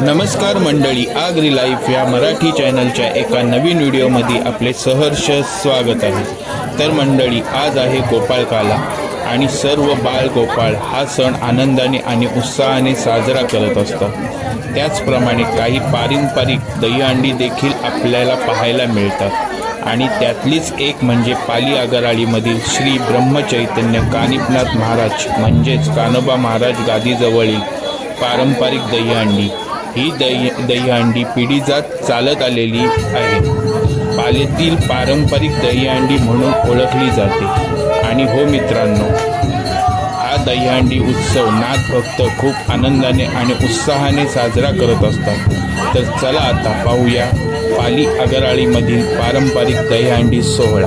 नमस्कार मंडळी आगरी लाईफ या मराठी चॅनलच्या एका नवीन व्हिडिओमध्ये आपले सहर्ष स्वागत आहे. तर मंडळी आज आहे गोपाळकाला आणि सर्व बाळ गोपाळ हा सण आनंदाने आणि उत्साहाने साजरा करत असतात. त्याचप्रमाणे काही पारंपरिक दहीहंडी देखील आपल्याला पाहायला मिळतात. आणि त्यातलीच एक म्हणजे पाली आगराळीमधील श्री ब्रह्मचैतन्य कानिपनाथ महाराज म्हणजेच कानोबा महाराज गादीजवळील पारंपरिक दहीहंडी. ही दही दहीहंडी पिढीजात चालत आलेली आहे. पालेतील पारंपरिक दहीहंडी म्हणून ओळखली जाते. आणि हो मित्रांनो हा दहीहंडी उत्सव नाथ भक्त खूप आनंदाने आणि उत्साहाने साजरा करत असतात. तर चला आता पाहूया पाली अगराळीमधील पारंपरिक दहीहंडी सोहळा.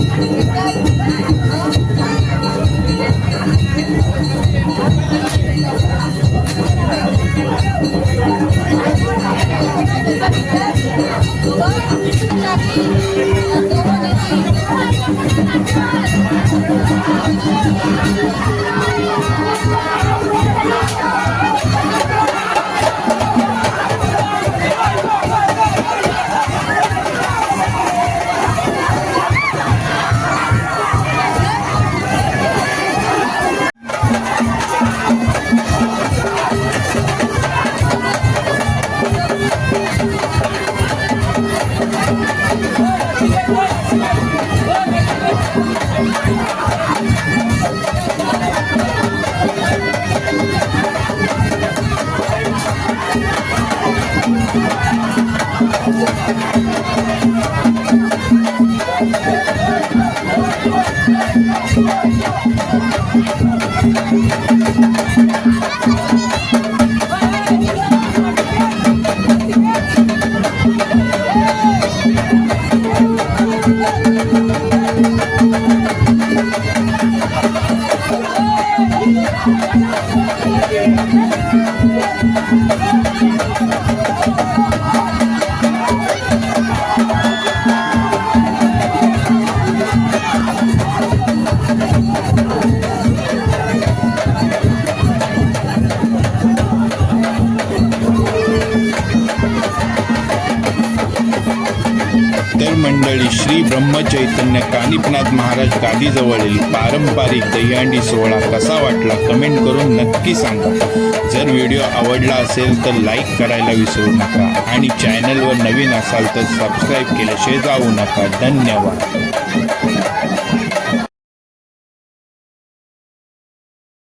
Oh, Thank you. Brahmachaitanya Kanifnath Maharaj गादीजवळील पारंपरिक दहीहंडी सोहळा कसा वाटला? कमेंट करून नक्की सांगा. जर व्हिडिओ आवडला असेल तर लाईक करायला विसरू नका. आणि चॅनलवर नवीन असाल तर सबस्क्राईब केल्याशिवाय जाऊ नका. धन्यवाद.